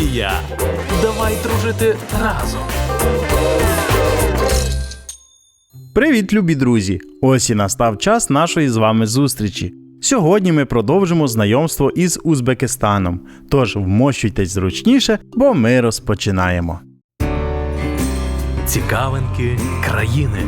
Студія. Давай дружити разом. Привіт, любі друзі! Ось і настав час нашої з вами зустрічі. Сьогодні ми продовжимо знайомство із Узбекистаном. Тож вмощуйтесь зручніше, бо ми розпочинаємо. Цікавинки країни.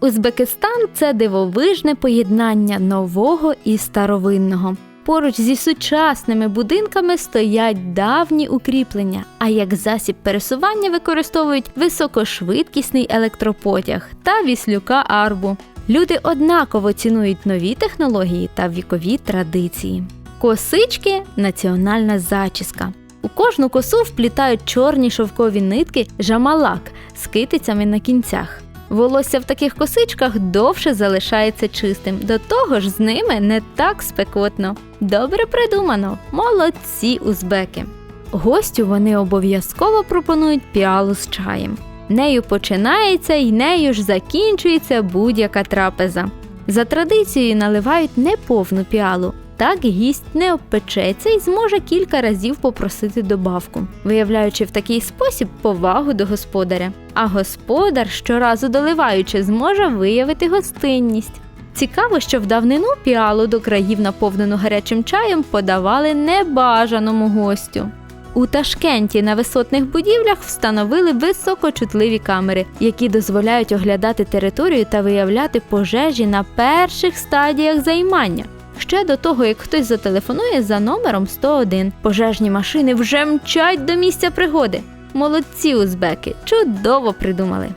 Узбекистан це дивовижне поєднання нового і старовинного. Поруч зі сучасними будинками стоять давні укріплення, а як засіб пересування використовують високошвидкісний електропотяг та віслюка арбу. Люди однаково цінують нові технології та вікові традиції. Косички національна зачіска. У кожну косу вплітають чорні шовкові нитки жамалак з китицями на кінцях. Волосся в таких косичках довше залишається чистим, до того ж з ними не так спекотно. Добре придумано, молодці узбеки. Гостю вони обов'язково пропонують піалу з чаєм. Нею починається і нею ж закінчується будь-яка трапеза. За традицією наливають неповну піалу. Так гість не обпечеться і зможе кілька разів попросити добавку, виявляючи в такий спосіб повагу до господаря. А господар, щоразу доливаючи, зможе виявити гостинність. Цікаво, що в давнину піалу до країв, наповнену гарячим чаєм, подавали небажаному гостю. У Ташкенті на висотних будівлях встановили високочутливі камери, які дозволяють оглядати територію та виявляти пожежі на перших стадіях займання. Ще до того, як хтось зателефонує за номером 101, пожежні машини вже мчать до місця пригоди. Молодці узбеки, чудово придумали.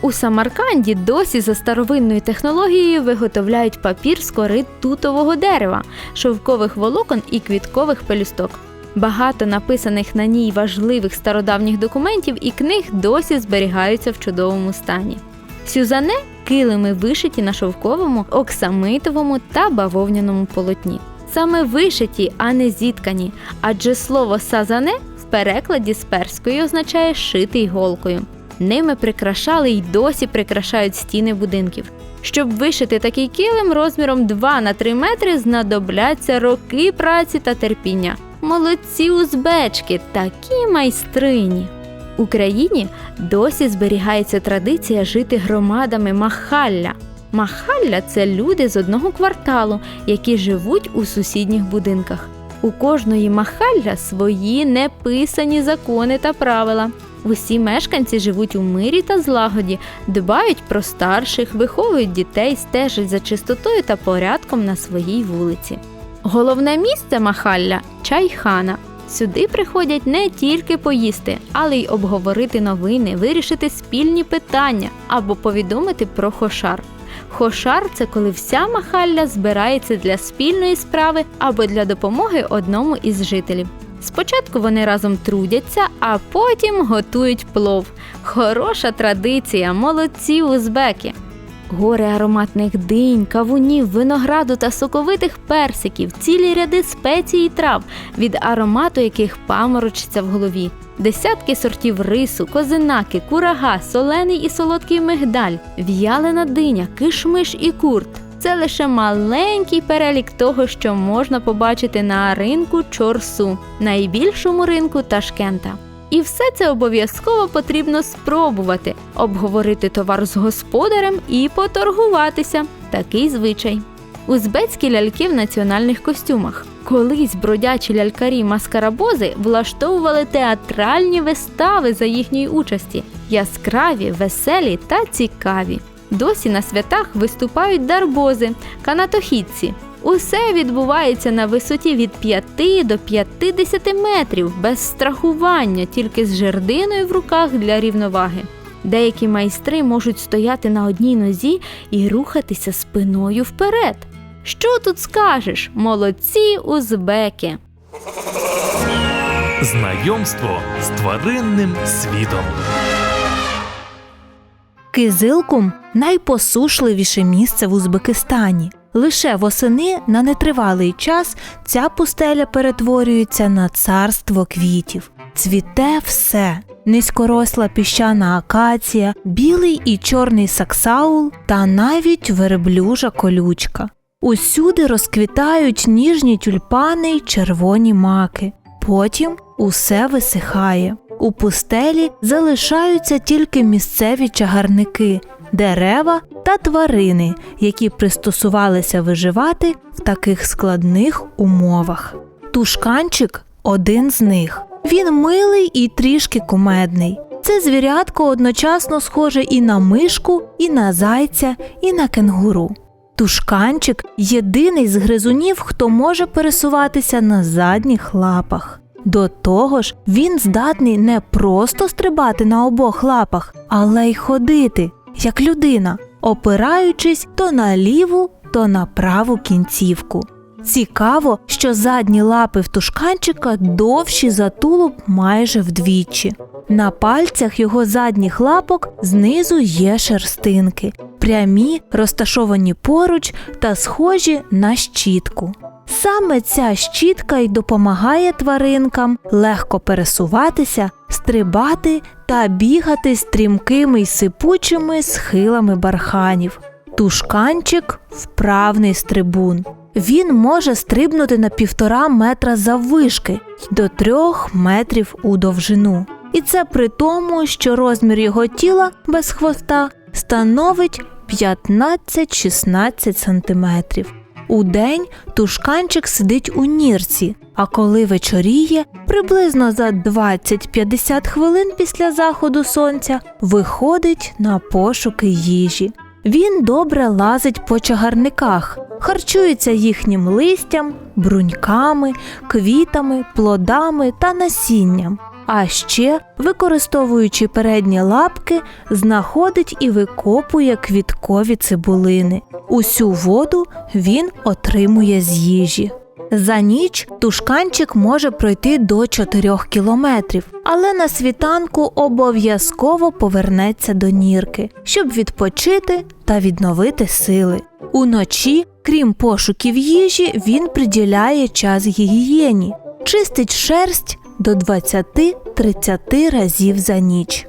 У Самарканді досі за старовинною технологією виготовляють папір з кори тутового дерева, шовкових волокон і квіткових пелюсток. Багато написаних на ній важливих стародавніх документів і книг досі зберігаються в чудовому стані. Сюзане килими вишиті на шовковому, оксамитовому та бавовняному полотні. Саме вишиті, а не зіткані, адже слово сазане в перекладі з перської означає шитий голкою. Ними прикрашали й досі прикрашають стіни будинків. Щоб вишити такий килим розміром 2 на 3 метри, знадобляться роки праці та терпіння. Молодці узбечки, такі майстрині. Україні досі зберігається традиція жити громадами махалля. Махалля це люди з одного кварталу, які живуть у сусідніх будинках. У кожної махалля свої неписані закони та правила. Усі мешканці живуть у мирі та злагоді, дбають про старших, виховують дітей, стежать за чистотою та порядком на своїй вулиці. Головне місце Махалля чайхана. Сюди приходять не тільки поїсти, але й обговорити новини, вирішити спільні питання або повідомити про хошар. Хошар це коли вся махалля збирається для спільної справи або для допомоги одному із жителів. Спочатку вони разом трудяться, а потім готують плов. Хороша традиція, молодці узбеки. Гори ароматних динь, кавунів, винограду та соковитих персиків, цілі ряди спецій і трав, від аромату яких паморочиться в голові. Десятки сортів рису, козинаки, курага, солений і солодкий мигдаль, в'ялена диня, кишмиш і курт. Це лише маленький перелік того, що можна побачити на ринку Чорсу, найбільшому ринку Ташкента. І все це обов'язково потрібно спробувати, обговорити товар з господарем і поторгуватися. Такий звичай. Узбецькі ляльки в національних костюмах. Колись бродячі лялькарі маскарабози влаштовували театральні вистави за їхньої участі, яскраві, веселі та цікаві. Досі на святах виступають дарбози, канатохідці. Усе відбувається на висоті від 5 до 50 метрів без страхування, тільки з жердиною в руках для рівноваги. Деякі майстри можуть стояти на одній нозі і рухатися спиною вперед. Що тут скажеш? Молодці узбеки! Знайомство з тваринним світом. Кизилкум найпосушливіше місце в Узбекистані. Лише восени на нетривалий час ця пустеля перетворюється на царство квітів. Цвіте все: низькоросла піщана акація, білий і чорний саксаул та навіть верблюжа колючка. Усюди розквітають ніжні тюльпани й червоні маки. Потім усе висихає. У пустелі залишаються тільки місцеві чагарники, дерева та тварини, які пристосувалися виживати в таких складних умовах. Тушканчик один з них. Він милий і трішки кумедний. Це звірятко одночасно схоже і на мишку, і на зайця, і на кенгуру. Тушканчик єдиний з гризунів, хто може пересуватися на задніх лапах. До того ж, він здатний не просто стрибати на обох лапах, але й ходити, як людина, опираючись то на ліву, то на праву кінцівку. Цікаво, що задні лапи в тушканчика довші за тулуб майже вдвічі. На пальцях його задніх лапок знизу є шерстинки, прямі, розташовані поруч та схожі на щітку. Саме ця щітка й допомагає тваринкам легко пересуватися, стрибати та бігати стрімкими й сипучими схилами барханів. Тушканчик вправний стрибун. Він може стрибнути на півтора метра заввишки й до трьох метрів у довжину. І це при тому, що розмір його тіла без хвоста становить 15-16 сантиметрів. Удень тушканчик сидить у нірці, а коли вечоріє, приблизно за 20-50 хвилин після заходу сонця виходить на пошуки їжі. Він добре лазить по чагарниках, харчується їхнім листям, бруньками, квітами, плодами та насінням. А ще, використовуючи передні лапки, знаходить і викопує квіткові цибулини. Усю воду він отримує з їжі. За ніч тушканчик може пройти до 4 кілометрів, але на світанку обов'язково повернеться до нірки, щоб відпочити та відновити сили. Уночі, крім пошуків їжі, він приділяє час гігієні, чистить шерсть до 20-30 разів за ніч.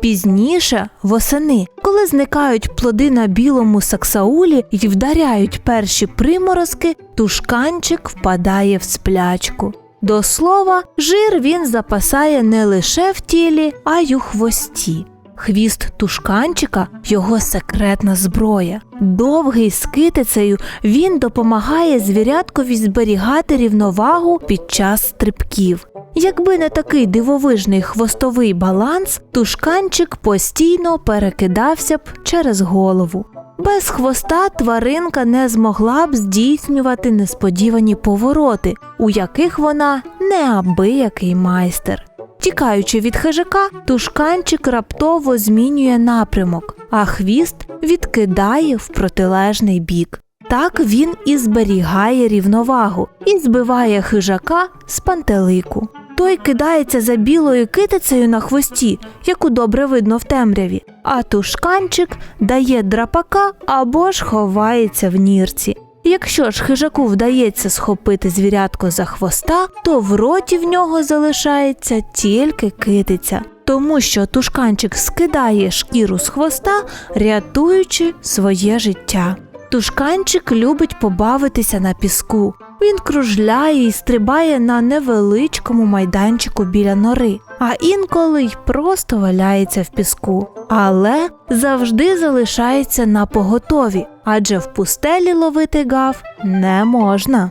Пізніше, восени, коли зникають плоди на білому саксаулі і вдаряють перші приморозки, тушканчик впадає в сплячку. До слова, жир він запасає не лише в тілі, а й у хвості. Хвіст тушканчика його секретна зброя. Довгий з китицею він допомагає звіряткові зберігати рівновагу під час стрибків. Якби не такий дивовижний хвостовий баланс, тушканчик постійно перекидався б через голову. Без хвоста тваринка не змогла б здійснювати несподівані повороти, у яких вона неабиякий майстер. Тікаючи від хижака, тушканчик раптово змінює напрямок, а хвіст відкидає в протилежний бік. Так він і зберігає рівновагу і збиває хижака з пантелику. Той кидається за білою китицею на хвості, яку добре видно в темряві, а тушканчик дає драпака або ж ховається в нірці. Якщо ж хижаку вдається схопити звірятко за хвоста, то в роті в нього залишається тільки китиця, тому що тушканчик скидає шкіру з хвоста, рятуючи своє життя. Тушканчик любить побавитися на піску. Він кружляє і стрибає на невеличкому майданчику біля нори, а інколи й просто валяється в піску. Але завжди залишається на поготові, адже в пустелі ловити гав не можна.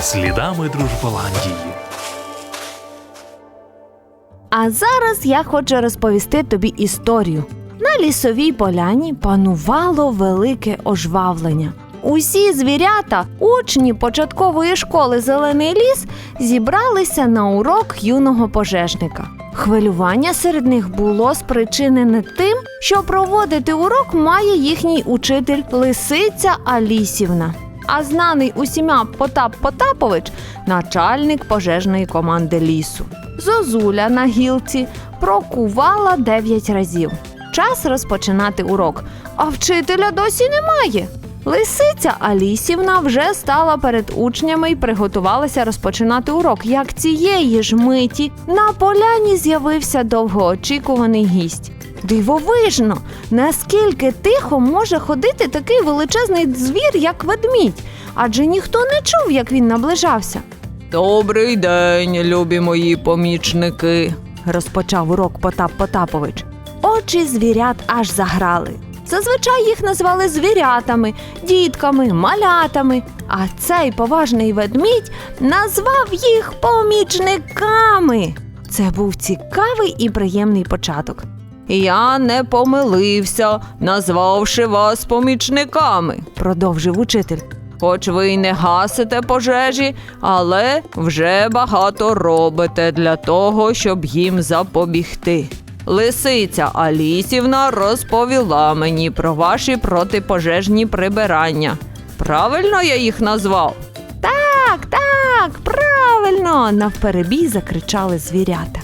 Слідами Дружболандії. А зараз я хочу розповісти тобі історію. На лісовій поляні панувало велике ожвавлення. Усі звірята, учні початкової школи Зелений ліс, зібралися на урок юного пожежника. Хвилювання серед них було спричинене тим, що проводити урок має їхній учитель Лисиця Алісівна. А знаний усіма Потап Потапович начальник пожежної команди лісу. Зозуля на гілці прокувала дев'ять разів. Час розпочинати урок, а вчителя досі немає. Лисиця Алісівна вже стала перед учнями і приготувалася розпочинати урок. Як цієї ж миті на поляні з'явився довгоочікуваний гість. Дивовижно, наскільки тихо може ходити такий величезний звір, як ведмідь, адже ніхто не чув, як він наближався. Добрий день, любі мої помічники, розпочав урок Потап Потапович. Очі звірят аж заграли. Зазвичай їх назвали звірятами, дітками, малятами, а цей поважний ведмідь назвав їх помічниками. Це був цікавий і приємний початок. Я не помилився, назвавши вас помічниками, продовжив учитель. Хоч ви й не гасите пожежі, але вже багато робите для того, щоб їм запобігти. Лисиця Алісівна розповіла мені про ваші протипожежні прибирання. Правильно я їх назвав? Так, так, правильно. навперебій закричали звірята.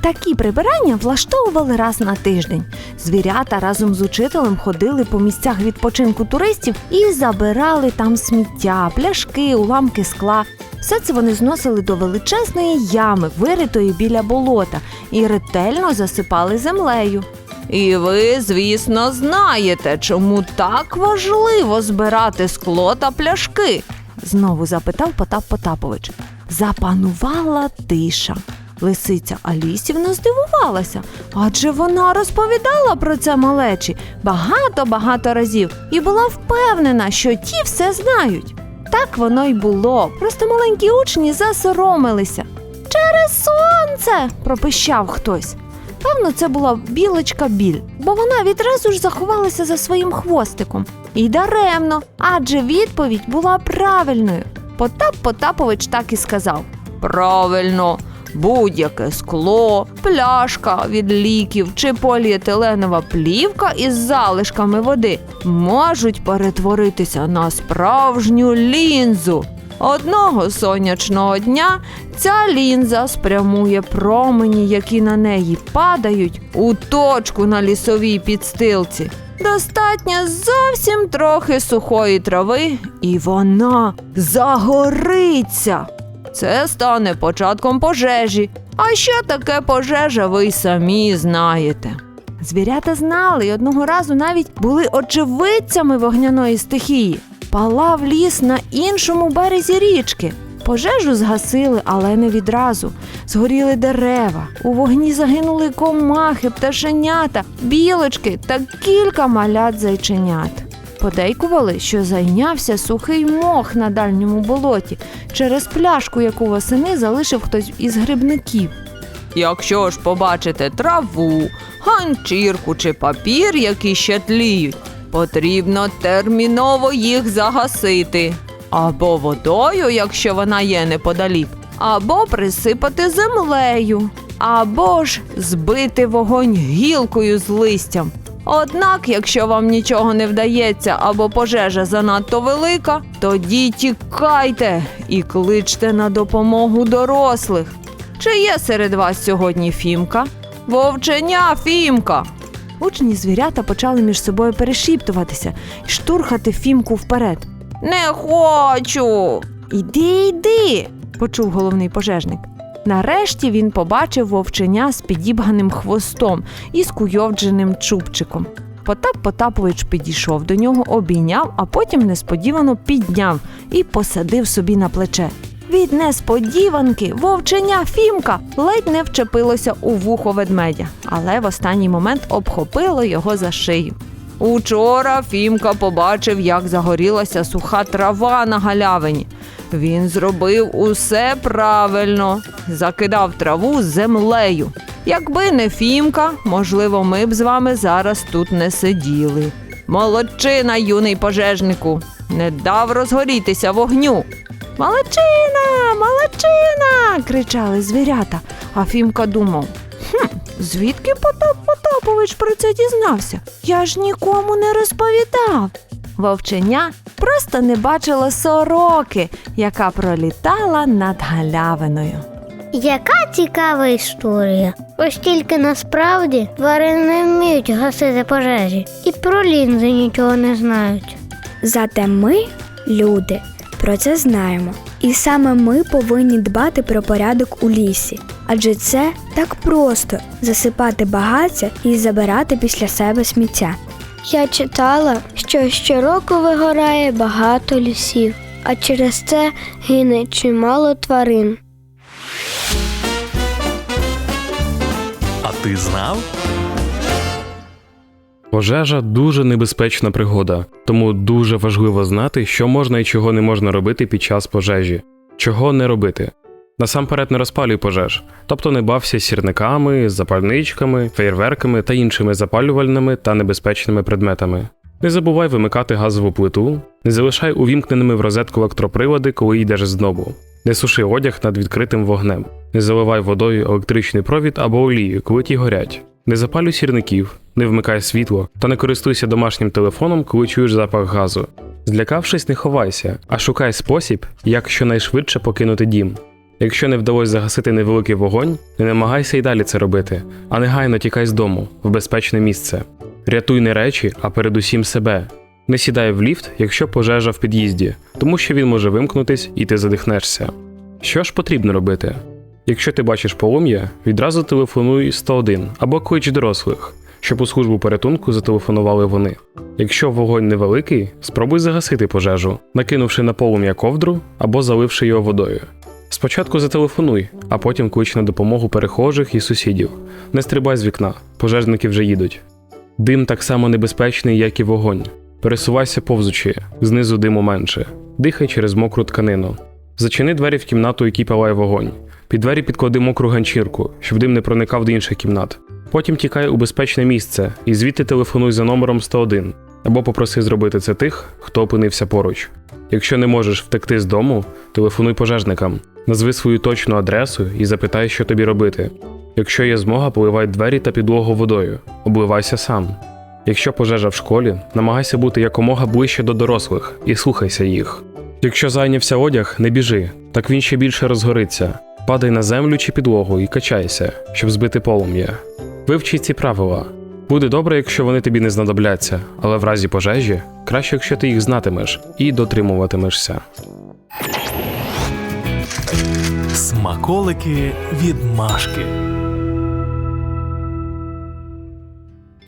Такі прибирання влаштовували раз на тиждень. Звірята разом з учителем ходили по місцях відпочинку туристів і забирали там сміття, пляшки, уламки скла. Все це вони зносили до величезної ями, виритої біля болота, і ретельно засипали землею. І ви, звісно, знаєте, чому так важливо збирати скло та пляшки? знову запитав Потап Потапович. Запанувала тиша. Лисиця Алісівна здивувалася, адже вона розповідала про це малечі багато-багато разів і була впевнена, що ті все знають. Так воно й було. Просто маленькі учні засоромилися. Через сонце. пропищав хтось. Певно, це була білочка біль, бо вона відразу ж заховалася за своїм хвостиком. І даремно, адже відповідь була правильною. Потап Потапович так і сказав: Правильно, будь-яке скло, пляшка від ліків чи поліетиленова плівка із залишками води можуть перетворитися на справжню лінзу. Одного сонячного дня ця лінза спрямує промені, які на неї падають, у точку на лісовій підстилці. Достатньо зовсім трохи сухої трави, і вона загориться. Це стане початком пожежі. А що таке пожежа, ви й самі знаєте. Звірята знали і одного разу навіть були очевидцями вогняної стихії. Палав ліс на іншому березі річки. Пожежу згасили, але не відразу. Згоріли дерева. У вогні загинули комахи, пташенята, білочки та кілька малят зайченят. Подейкували, що зайнявся сухий мох на дальньому болоті через пляшку, яку восени залишив хтось із грибників. Якщо ж побачите траву, ганчірку чи папір, які ще тліють, потрібно терміново їх загасити. Або водою, якщо вона є неподалік, або присипати землею, або ж збити вогонь гілкою з листям. Однак, якщо вам нічого не вдається або пожежа занадто велика, тоді тікайте і кличте на допомогу дорослих. Чи є серед вас сьогодні фімка? Вовченя фімка. Учні звірята почали між собою перешіптуватися і штурхати фімку вперед. Не хочу. Іди, йди, почув головний пожежник. Нарешті він побачив вовченя з підібганим хвостом і скуйовдженим чубчиком. Потап Потапович підійшов до нього, обійняв, а потім несподівано підняв і посадив собі на плече. Від несподіванки вовченя Фімка ледь не вчепилося у вухо ведмедя, але в останній момент обхопило його за шию. Учора Фімка побачив, як загорілася суха трава на галявині. Він зробив усе правильно, закидав траву землею. Якби не Фімка, можливо, ми б з вами зараз тут не сиділи. Молодчина, юний пожежнику, не дав розгорітися вогню. Молодчина, молодчина. кричали звірята, а Фімка думав. Хм, звідки Потап Потапович про це дізнався? Я ж нікому не розповідав. Вовченя просто не бачило сороки, яка пролітала над галявиною. Яка цікава історія. Ось тільки насправді тварини не вміють гасити пожежі і про лінзи нічого не знають. Зате ми, люди, про це знаємо. І саме ми повинні дбати про порядок у лісі. адже це так просто засипати багаття і забирати після себе сміття. Я читала, що щороку вигорає багато лісів, а через це гине чимало тварин. А ти знав? Пожежа дуже небезпечна пригода, тому дуже важливо знати, що можна і чого не можна робити під час пожежі, чого не робити. Насамперед не розпалюй пожеж, тобто не бався сірниками, запальничками, фейерверками та іншими запалювальними та небезпечними предметами. Не забувай вимикати газову плиту, не залишай увімкненими в розетку електроприлади, коли йдеш з дому. Не суши одяг над відкритим вогнем, не заливай водою електричний провід або олію, коли ті горять. Не запалюй сірників, не вмикай світло та не користуйся домашнім телефоном, коли чуєш запах газу. Злякавшись, не ховайся, а шукай спосіб, як щонайшвидше покинути дім. Якщо не вдалося загасити невеликий вогонь, не намагайся й далі це робити, а негайно тікай з дому в безпечне місце. Рятуй не речі, а передусім себе. Не сідай в ліфт, якщо пожежа в під'їзді, тому що він може вимкнутись і ти задихнешся. Що ж потрібно робити? Якщо ти бачиш полум'я, відразу телефонуй 101 або клич дорослих, щоб у службу порятунку зателефонували вони. Якщо вогонь невеликий, спробуй загасити пожежу, накинувши на полум'я ковдру або заливши його водою. Спочатку зателефонуй, а потім клич на допомогу перехожих і сусідів. Не стрибай з вікна, пожежники вже їдуть. Дим так само небезпечний, як і вогонь. Пересувайся повзучи, знизу диму менше, дихай через мокру тканину. Зачини двері в кімнату, якій палає вогонь. Під двері підклади мокру ганчірку, щоб дим не проникав до інших кімнат. Потім тікай у безпечне місце і звідти телефонуй за номером 101 або попроси зробити це тих, хто опинився поруч. Якщо не можеш втекти з дому, телефонуй пожежникам, назви свою точну адресу і запитай, що тобі робити. Якщо є змога, поливай двері та підлогу водою, обливайся сам. Якщо пожежа в школі, намагайся бути якомога ближче до дорослих і слухайся їх. Якщо зайнявся одяг, не біжи, так він ще більше розгориться. Падай на землю чи підлогу і качайся, щоб збити полум'я. Вивчи ці правила. Буде добре, якщо вони тобі не знадобляться, але в разі пожежі краще, якщо ти їх знатимеш і дотримуватимешся. Смаколики від Машки.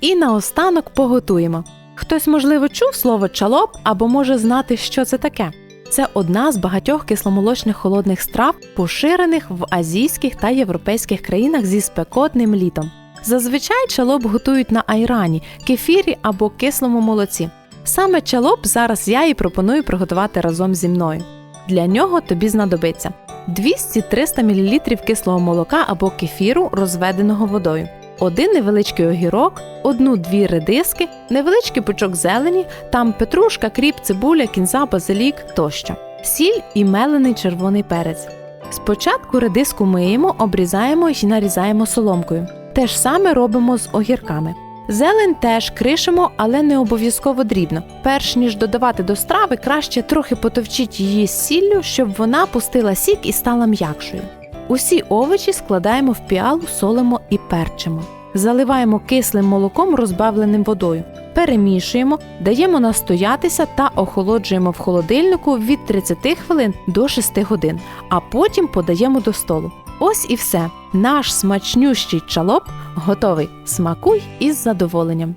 І наостанок поготуємо. Хтось, можливо, чув слово чалоп або може знати, що це таке. Це одна з багатьох кисломолочних холодних страв, поширених в азійських та європейських країнах зі спекотним літом. Зазвичай чалоп готують на айрані, кефірі або кислому молоці. Саме чалоп зараз я і пропоную приготувати разом зі мною. Для нього тобі знадобиться 200-300 мл кислого молока або кефіру, розведеного водою, один невеличкий огірок, одну-дві редиски, невеличкий пучок зелені, там петрушка, кріп, цибуля, кінза, базилік тощо, сіль і мелений червоний перець. Спочатку редиску миємо, обрізаємо і нарізаємо соломкою. Те ж саме робимо з огірками. Зелень теж кришимо, але не обов'язково дрібно. Перш ніж додавати до страви, краще трохи потовчіть її з сіллю, щоб вона пустила сік і стала м'якшою. Усі овочі складаємо в піалу, солимо і перчимо. Заливаємо кислим молоком, розбавленим водою. Перемішуємо, даємо настоятися та охолоджуємо в холодильнику від 30 хвилин до 6 годин, а потім подаємо до столу. Ось і все. Наш смачнющий чалоп готовий. Смакуй із задоволенням.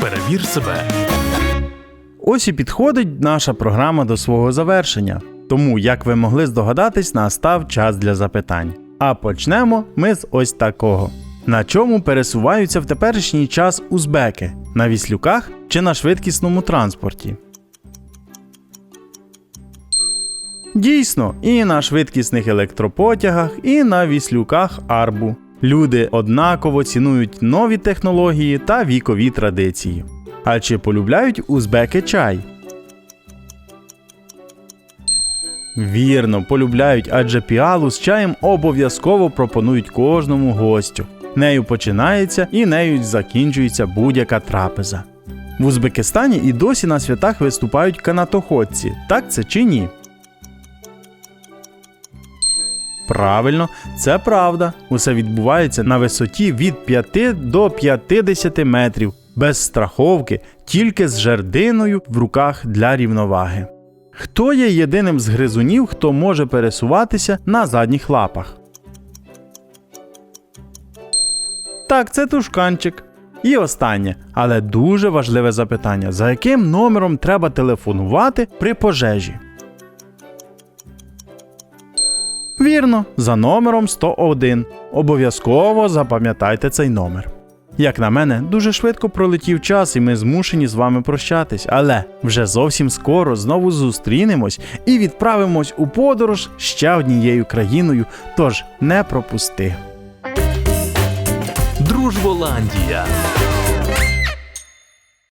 Перевір себе. Ось і підходить наша програма до свого завершення. Тому, як ви могли здогадатись, настав час для запитань. А почнемо ми з ось такого: на чому пересуваються в теперішній час узбеки? На віслюках чи на швидкісному транспорті? Дійсно, і на швидкісних електропотягах, і на віслюках арбу. Люди однаково цінують нові технології та вікові традиції. А чи полюбляють узбеки чай? Вірно, полюбляють, адже піалу з чаєм обов'язково пропонують кожному гостю. Нею починається і нею закінчується будь-яка трапеза. В Узбекистані і досі на святах виступають канатоходці, так це чи ні? Правильно, це правда. Усе відбувається на висоті від 5 до 50 метрів, без страховки, тільки з жердиною в руках для рівноваги. Хто є єдиним з гризунів, хто може пересуватися на задніх лапах? Так, це тушканчик. І останнє, але дуже важливе запитання: за яким номером треба телефонувати при пожежі? Вірно, за номером 101. Обов'язково запам'ятайте цей номер. Як на мене, дуже швидко пролетів час, і ми змушені з вами прощатись, але вже зовсім скоро знову зустрінемось і відправимось у подорож ще однією країною. Тож не пропусти. Дружболандія.